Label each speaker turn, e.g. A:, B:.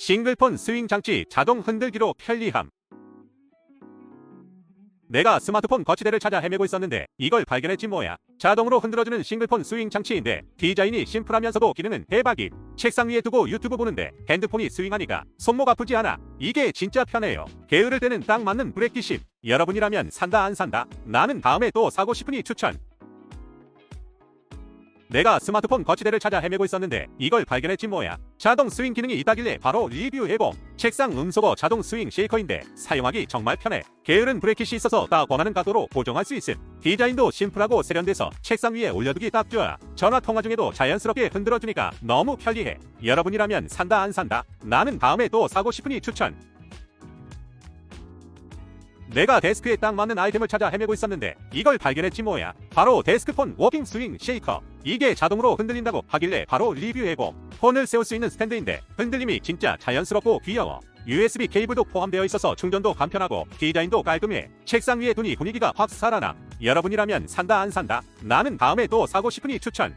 A: 싱글폰 스윙 장치 자동 흔들기로 편리함. 내가 스마트폰 거치대를 찾아 헤매고 있었는데 이걸 발견했지 뭐야. 자동으로 흔들어주는 싱글폰 스윙 장치인데 디자인이 심플하면서도 기능은 대박임. 책상 위에 두고 유튜브 보는데 핸드폰이 스윙하니까 손목 아프지 않아. 이게 진짜 편해요. 게으를 때는 딱 맞는 브레이크심. 여러분이라면 산다 안 산다? 나는 다음에 또 사고 싶으니 추천. 내가 스마트폰 거치대를 찾아 헤매고 있었는데 이걸 발견했지 뭐야. 자동 스윙 기능이 있다길래 바로 리뷰해봄. 책상 음소거 자동 스윙 쉐이커인데 사용하기 정말 편해. 게으른 브레이킷이 있어서 딱 원하는 각도로 고정할 수 있음. 디자인도 심플하고 세련돼서 책상 위에 올려두기 딱 좋아. 전화 통화 중에도 자연스럽게 흔들어주니까 너무 편리해. 여러분이라면 산다 안 산다? 나는 다음에 또 사고 싶으니 추천. 내가 데스크에 딱 맞는 아이템을 찾아 헤매고 있었는데 이걸 발견했지 뭐야. 바로 데스크폰 워킹 스윙 쉐이커. 이게 자동으로 흔들린다고 하길래 바로 리뷰해봄. 폰을 세울 수 있는 스탠드인데 흔들림이 진짜 자연스럽고 귀여워. USB 케이블도 포함되어 있어서 충전도 간편하고 디자인도 깔끔해. 책상 위에 두니 분위기가 확 살아나. 여러분이라면 산다 안 산다? 나는 다음에 또 사고 싶으니 추천.